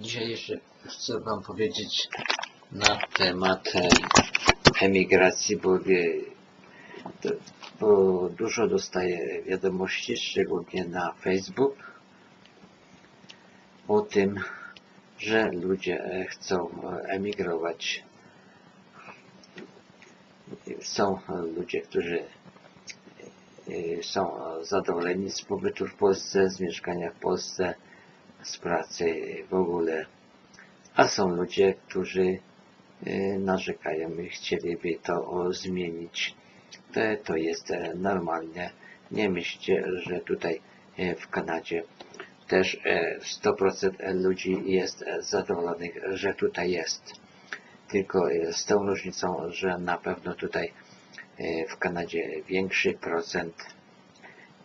Dzisiaj jeszcze chcę Wam powiedzieć na temat e, emigracji, bo, bo dużo dostaję wiadomości, szczególnie na Facebook, o tym, że ludzie e, chcą e, emigrować. Są ludzie, którzy są zadowoleni z pobytu w Polsce, z mieszkania w Polsce, z pracy w ogóle. A są ludzie, którzy e, narzekają i chcieliby to zmienić. To, to jest e, normalnie. Nie myślcie, że tutaj e, w Kanadzie też e, 100% ludzi jest zadowolonych, że tutaj jest. Tylko z tą różnicą, że na pewno tutaj w Kanadzie większy procent,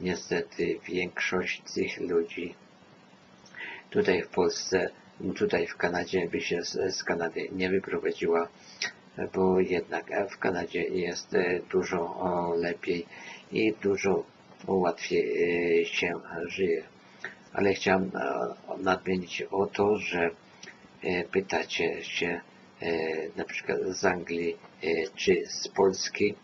niestety większość tych ludzi tutaj w Polsce, tutaj w Kanadzie by się z, z Kanady nie wyprowadziła, bo jednak e, w Kanadzie jest e, dużo lepiej i dużo łatwiej e, się żyje. Ale chciałem nadmienić o to, że pytacie się na przykład z Anglii czy z Polski,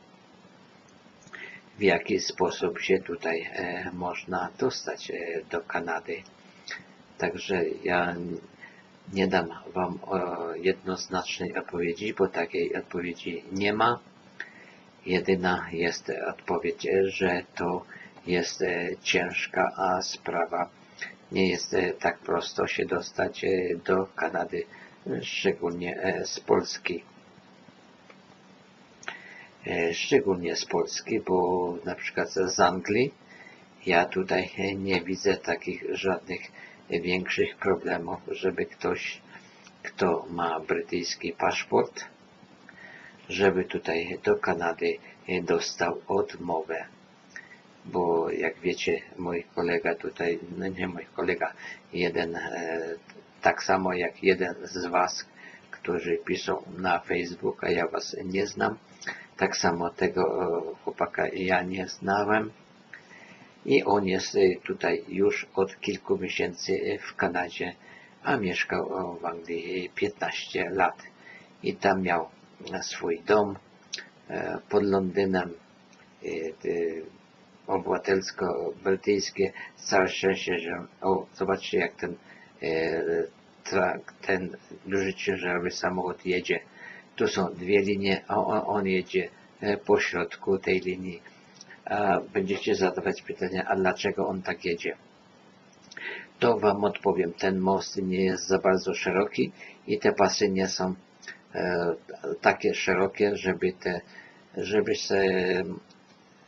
w jaki sposób się tutaj można dostać do Kanady. Także ja nie dam Wam jednoznacznej odpowiedzi, bo takiej odpowiedzi nie ma. Jedyna jest odpowiedź, że to jest e, ciężka a sprawa. Nie jest e, tak prosto się dostać e, do Kanady, szczególnie z Polski. Szczególnie z Polski, bo na przykład z Anglii ja tutaj nie widzę takich żadnych większych problemów, żeby ktoś, kto ma brytyjski paszport, żeby tutaj do Kanady dostał odmowę. Bo jak wiecie, mój kolega tutaj, no nie mój kolega, jeden, e, tak samo jak jeden z Was, którzy piszą na Facebook, a ja Was nie znam, tak samo tego e, chłopaka ja nie znałem. I on jest e, tutaj już od kilku miesięcy e, w Kanadzie, a mieszkał w Anglii e, 15 lat. I tam miał swój dom pod Londynem, obywatelsko-brytyjskie. Całe szczęście, że o, zobaczcie jak ten, ten duży ciężarowy samochód jedzie. Tu są dwie linie, a on, on jedzie po środku tej linii będziecie zadawać pytania, a dlaczego on tak jedzie? To Wam odpowiem. Ten most nie jest za bardzo szeroki i te pasy nie są e, takie szerokie, żeby te, żeby się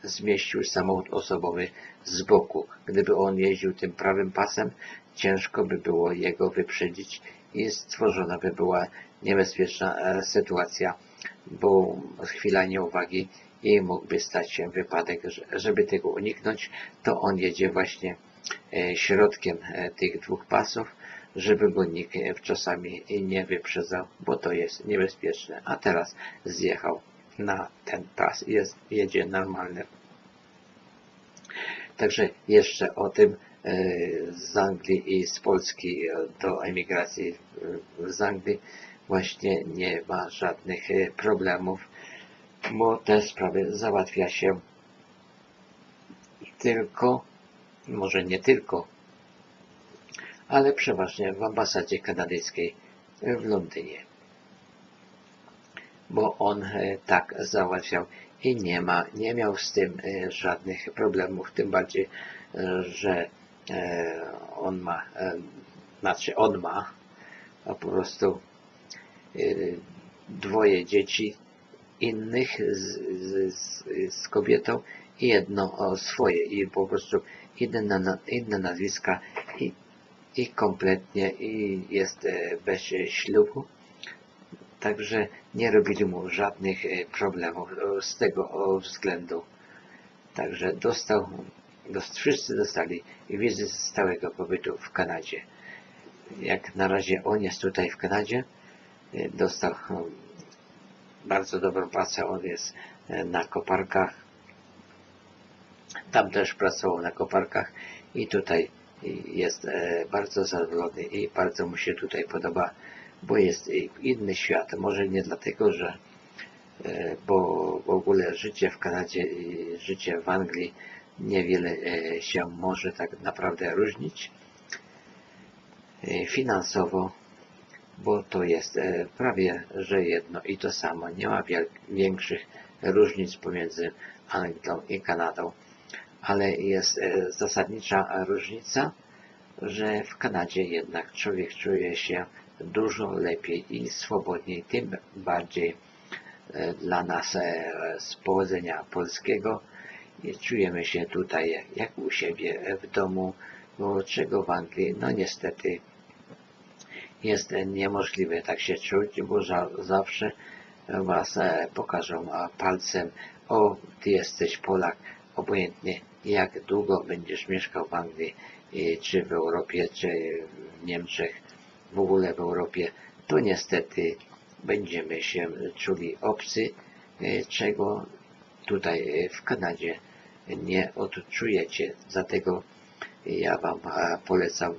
zmieścił samochód osobowy z boku. Gdyby on jeździł tym prawym pasem, ciężko by było jego wyprzedzić i stworzona by była niebezpieczna e, sytuacja, bo chwila nieuwagi i mógłby stać się wypadek. Że- Żeby tego uniknąć, to on jedzie właśnie e, środkiem e, tych dwóch pasów, żeby go nikt e, czasami nie wyprzedzał, bo to jest niebezpieczne. A teraz zjechał na ten pas i jedzie normalny. Także jeszcze o tym z Anglii i z Polski do emigracji z Anglii właśnie nie ma żadnych problemów, bo te sprawy załatwia się tylko, może nie tylko, ale przeważnie w ambasadzie kanadyjskiej w Londynie. Bo on e, tak załatwiał i nie ma, nie miał z tym e, żadnych problemów, tym bardziej, e, że on ma, znaczy on ma, po prostu dwoje dzieci innych z, z, z, kobietą i jedno o, swoje i po prostu inne, inne nazwiska i, i kompletnie i jest e, bez ślubu. Także nie robili mu żadnych e, problemów z tego względu. Także dostał, dos, wszyscy dostali wizę z stałego pobytu w Kanadzie. Jak na razie on jest tutaj w Kanadzie, e, dostał e, bardzo dobrą pracę. On jest e, na koparkach. Tam też pracował na koparkach i tutaj jest e, bardzo zadowolony i bardzo mu się tutaj podoba, bo jest inny świat. Może nie dlatego, że e, bo w ogóle życie w Kanadzie i życie w Anglii niewiele się może tak naprawdę różnić finansowo, bo to jest e, prawie że jedno i to samo. Nie ma większych różnic pomiędzy Anglią i Kanadą, ale jest e, zasadnicza różnica, że w Kanadzie jednak człowiek czuje się dużo lepiej i swobodniej, tym bardziej e, dla nas z pochodzenia polskiego czujemy się tutaj jak u siebie w domu, bo czego w Anglii, no niestety jest niemożliwe tak się czuć, bo za, zawsze was e, pokażą palcem, o, ty jesteś Polak, obojętnie jak długo będziesz mieszkał w Anglii, czy w Europie, czy w Niemczech, w ogóle w Europie, to niestety będziemy się czuli obcy, e, czego tutaj e, w Kanadzie nie odczujecie. Dlatego ja Wam polecam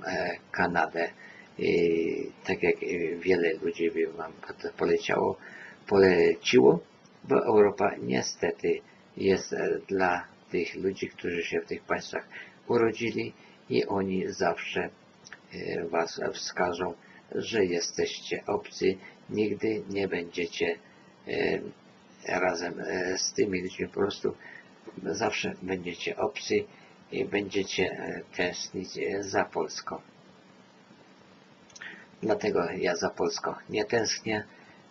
Kanadę. I tak jak e, wiele ludzi by Wam poleciało, poleciło, bo Europa niestety jest e, dla tych ludzi, którzy się w tych państwach urodzili i oni zawsze e, Was wskażą, że jesteście obcy, nigdy nie będziecie e, razem e, z tymi ludźmi po prostu zawsze będziecie obcy i będziecie e, tęsknić e, za Polską. Dlatego ja za Polską nie tęsknię,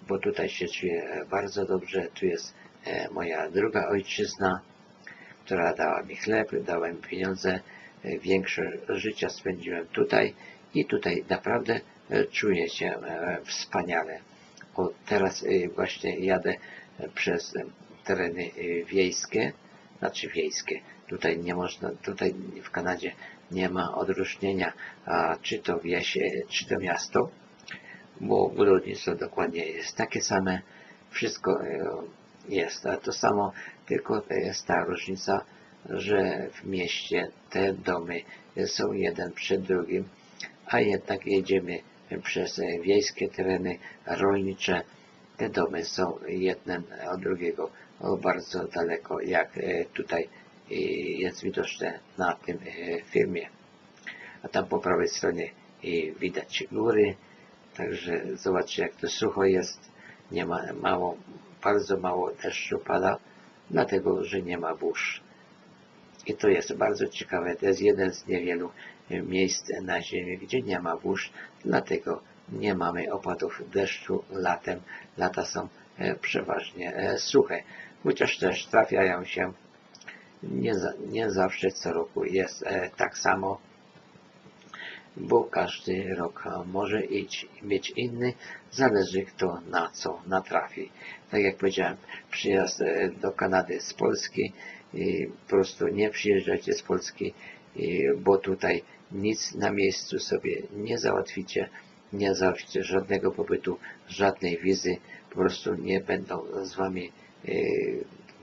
bo tutaj się czuję bardzo dobrze. Tu jest e, moja druga ojczyzna, która dała mi chleb, dała mi pieniądze. E, Większość życia spędziłem tutaj i tutaj naprawdę e, czuję się wspaniale. O, teraz właśnie jadę przez tereny wiejskie, znaczy wiejskie. Tutaj nie można, tutaj w Kanadzie nie ma odróżnienia, czy to wieś, czy to miasto, bo budownictwo dokładnie jest takie same, wszystko e, jest. To samo, tylko jest ta różnica, że w mieście te domy są jeden przed drugim, a jednak jedziemy przez wiejskie tereny rolnicze, te domy są jeden od drugiego bardzo daleko, jak e, tutaj jest widoczne na tym e, filmie. A tam po prawej stronie widać góry, także zobaczcie jak to sucho jest, nie ma mało, bardzo mało deszczu pada, dlatego że nie ma burz. I to jest bardzo ciekawe, to jest jeden z niewielu e, miejsc na Ziemi, gdzie nie ma burz, dlatego nie mamy opadów deszczu latem. Lata są e, przeważnie suche, chociaż też trafiają się nie, nie zawsze co roku jest e, tak samo, bo każdy rok może iść, mieć inny, zależy kto na co natrafi. Tak jak powiedziałem, przyjazd e, do Kanady z Polski, po prostu nie przyjeżdżajcie z Polski, bo tutaj nic na miejscu sobie nie załatwicie, nie załatwicie żadnego pobytu, żadnej wizy, po prostu nie będą z wami e,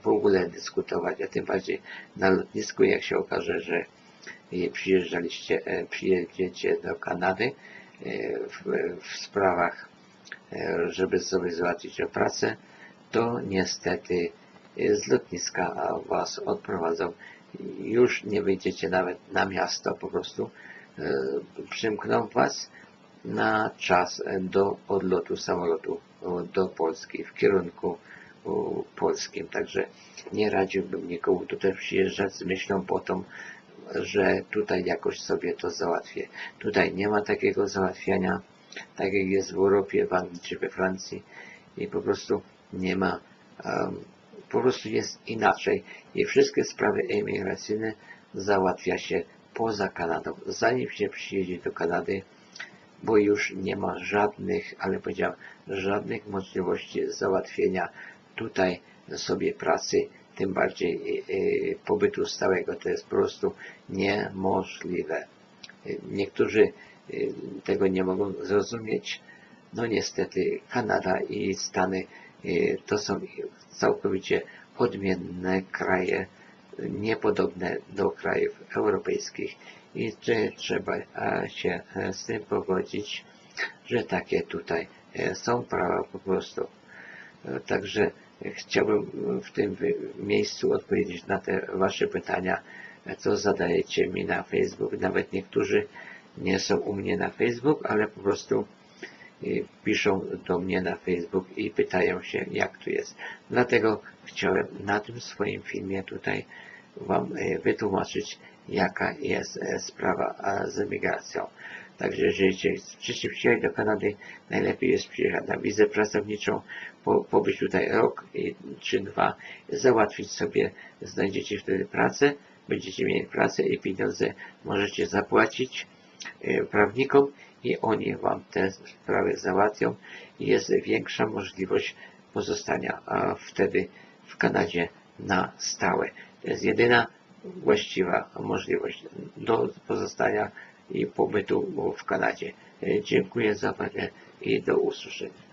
w ogóle dyskutować, a tym bardziej na lotnisku, jak się okaże, że e, przyjeżdżaliście, e, przyjedziecie do Kanady e, w, w sprawach, żeby sobie załatwić pracę, to niestety z lotniska was odprowadzą. Już nie wyjdziecie nawet na miasto, po prostu przymkną was na czas do odlotu samolotu o, do Polski w kierunku polskim. Także nie radziłbym nikomu tutaj przyjeżdżać z myślą po tą, że tutaj jakoś sobie to załatwię. Tutaj nie ma takiego załatwiania, tak jak jest w Europie, w Anglii czy we Francji i po prostu nie ma, um, po prostu jest inaczej i wszystkie sprawy emigracyjne załatwia się poza Kanadą. Zanim się przyjedzie do Kanady, bo już nie ma żadnych, ale powiedziałem, żadnych możliwości załatwienia tutaj sobie pracy, tym bardziej e, e, pobytu stałego. To jest po prostu niemożliwe. E, Niektórzy tego nie mogą zrozumieć. No niestety Kanada i Stany to są całkowicie odmienne kraje niepodobne do krajów europejskich i trzeba się e, z tym pogodzić, że takie tutaj e, są prawa po prostu. E, Także chciałbym w tym miejscu odpowiedzieć na te Wasze pytania, e, co zadajecie mi na Facebook. Nawet niektórzy nie są u mnie na Facebook, ale po prostu e, piszą do mnie na Facebook i pytają się, jak tu jest. Dlatego chciałem na tym swoim filmie tutaj Wam e, wytłumaczyć, jaka jest e, sprawa e, z emigracją. Także jeżeli chcecie przyjechać do Kanady, najlepiej jest przyjechać na wizę pracowniczą, po, pobyć tutaj rok czy dwa, załatwić sobie, znajdziecie wtedy pracę, będziecie mieli pracę i pieniądze możecie zapłacić e, prawnikom i oni Wam te sprawy załatwią jest większa możliwość pozostania wtedy w Kanadzie na stałe. To jest jedyna właściwa możliwość do pozostania i pobytu w Kanadzie. E, Dziękuję za uwagę i do usłyszenia.